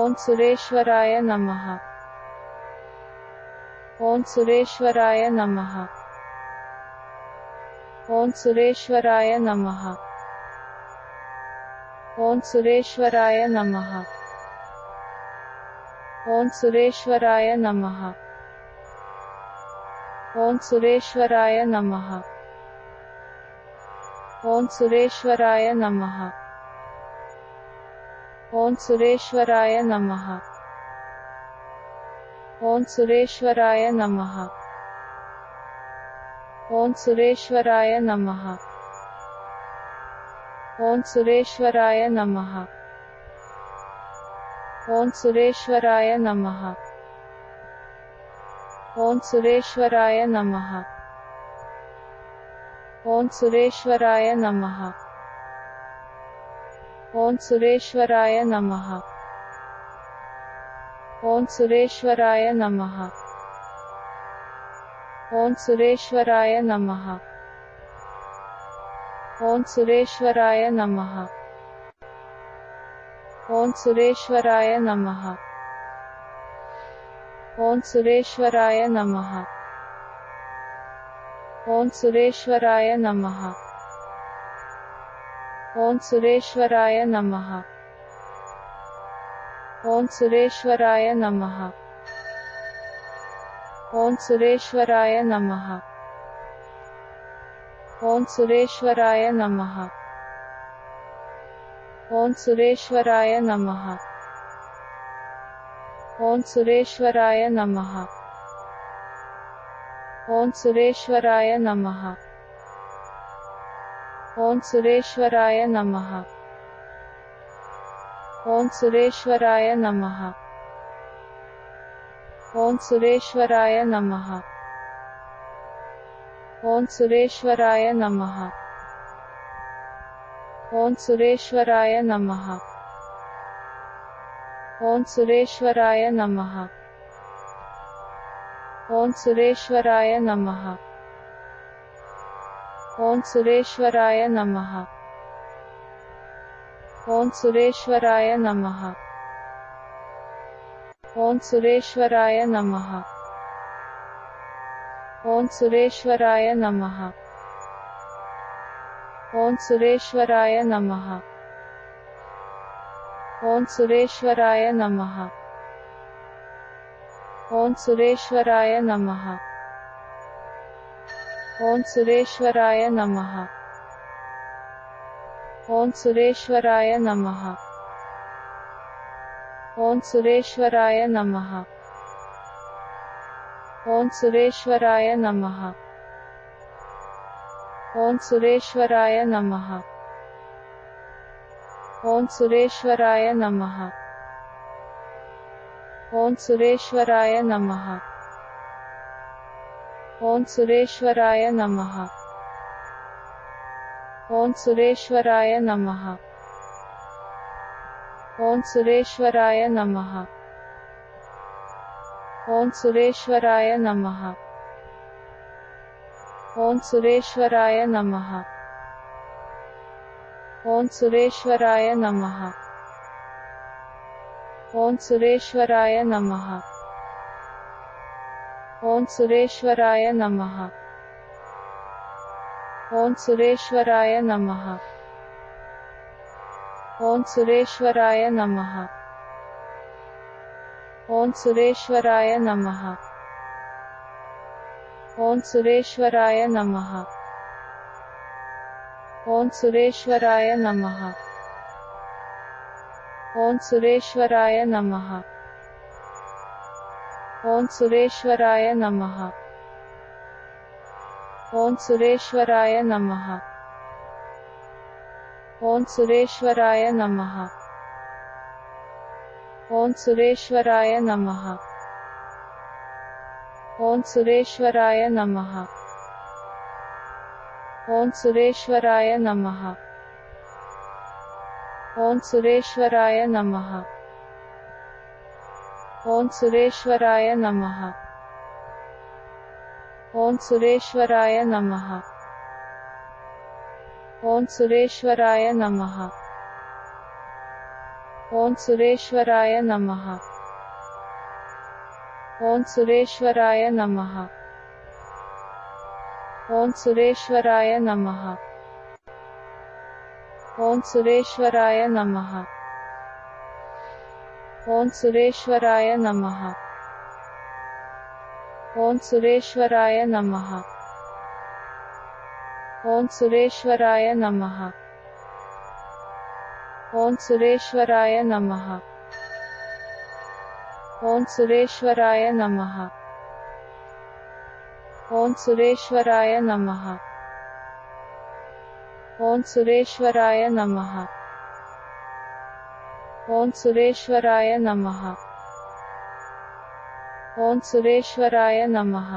ओम सुरेश्वराय नमः ओम सुरेश्वराय नमः ओम सुरेश्वराय नमः ओम सुरेश्वराय नमः ओम सुरेश्वराय नमः ओम सुरेश्वराय नमः ओम सुरेश्वराय नमः ओम सुरेश्वराय नमः ओम सुरेश्वराय नमः ओम सुरेश्वराय नमः ओम सुरेश्वराय नमः ओम सुरेश्वराय नमः ओम सुरेश्वराय नमः ओम सुरेश्वराय नमः ओम सुरेश्वराय नमः ओम सुरेश्वराय नमः ओम सुरेश्वराय नमः ओम सुरेश्वराय नमः ओम सुरेश्वराय नमः ओम सुरेश्वराय नमः ओम सुरेश्वराय नमः ओम सुरेश्वराय नमः ओम सुरेश्वराय नमः ओम सुरेश्वराय नमः ओम सुरेश्वराय नमः ओम सुरेश्वराय नमः ओम सुरेश्वराय नमः ओम सुरेश्वराय नमः ओम सुरेश्वराय नमः ओम सुरेश्वराय नमः ओम सुरेश्वराय नमः ओम सुरेश्वराय नमः ओम सुरेश्वराय नमः ओम सुरेश्वराय नमः ओम सुरेश्वराय नमः ओम सुरेश्वराय नमः ओम सुरेश्वराय नमः ओम सुरेश्वराय नमः ओम सुरेश्वराय नमः ओम सुरेश्वराय नमः ओम सुरेश्वराय नमः ओम सुरेश्वराय नमः ओम सुरेश्वराय नमः ओम सुरेश्वराय नमः ओम सुरेश्वराय नमः ओम सुरेश्वराय नमः ओम सुरेश्वराय नमः ओम सुरेश्वराय नमः ओम सुरेश्वराय नमः ओम सुरेश्वराय नमः ओम सुरेश्वराय नमः ओम सुरेश्वराय नमः ओम सुरेश्वराय नमः ओम सुरेश्वराय नमः ओम सुरेश्वराय नमः ओम सुरेश्वराय नमः ओम सुरेश्वराय नमः ओम सुरेश्वराय नमः ओम सुरेश्वराय नमः ओम सुरेश्वराय नमः ओम सुरेश्वराय नमः ओम सुरेश्वराय नमः ओम सुरेश्वराय नमः ओम सुरेश्वराय नमः ओम सुरेश्वराय नमः ओम सुरेश्वराय नमः ओम सुरेश्वराय नमः ओम सुरेश्वराय नमः ओम सुरेश्वराय नमः ओम सुरेश्वराय नमः ओं सुरेश्वराय नमः ओं सुरेश्वराय नमः ओं सुरेश्वराय नमः ओं सुरेश्वराय नमः ओं सुरेश्वराय नमः ओं सुरेश्वराय नमः ओं सुरेश्वराय नमः ओं सुरेश्वराय नमः। ओं सुरेश्वराय नमः। ओं सुरेश्वराय नमः। ओं सुरेश्वराय नमः। ओं सुरेश्वराय नमः। ओं सुरेश्वराय नमः। ओं सुरेश्वराय नमः। ॐ सुरेश्वराय नमः ॐ सुरेश्वराय नमः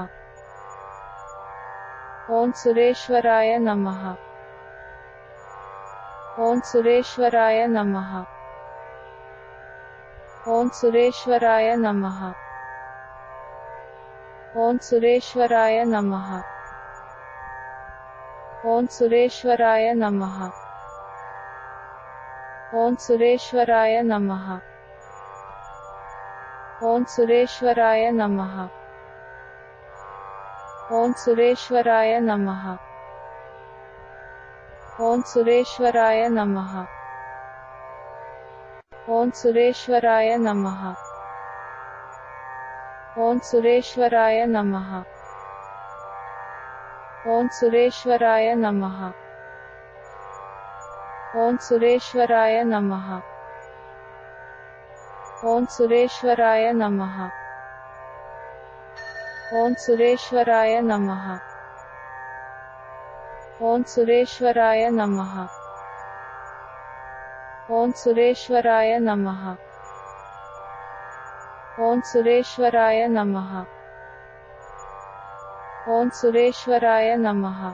ॐ सुरेश्वराय नमः ॐ सुरेश्वराय नमः ॐ सुरेश्वराय नमः ॐ सुरेश्वराय नमः ॐ सुरेश्वराय नमः ॐ सुरेश्वराय नमः ॐ सुरेश्वराय नमः ॐ सुरेश्वराय नमः ॐ सुरेश्वराय नमः ॐ सुरेश्वराय नमः ॐ सुरेश्वराय नमः ॐ सुरेश्वराय नमः ओं सुरेश्वराय नमः ओं सुरेश्वराय नमः ओं सुरेश्वराय नमः ओं सुरेश्वराय नमः ओं सुरेश्वराय नमः ओं सुरेश्वराय नमः ओं सुरेश्वराय नमः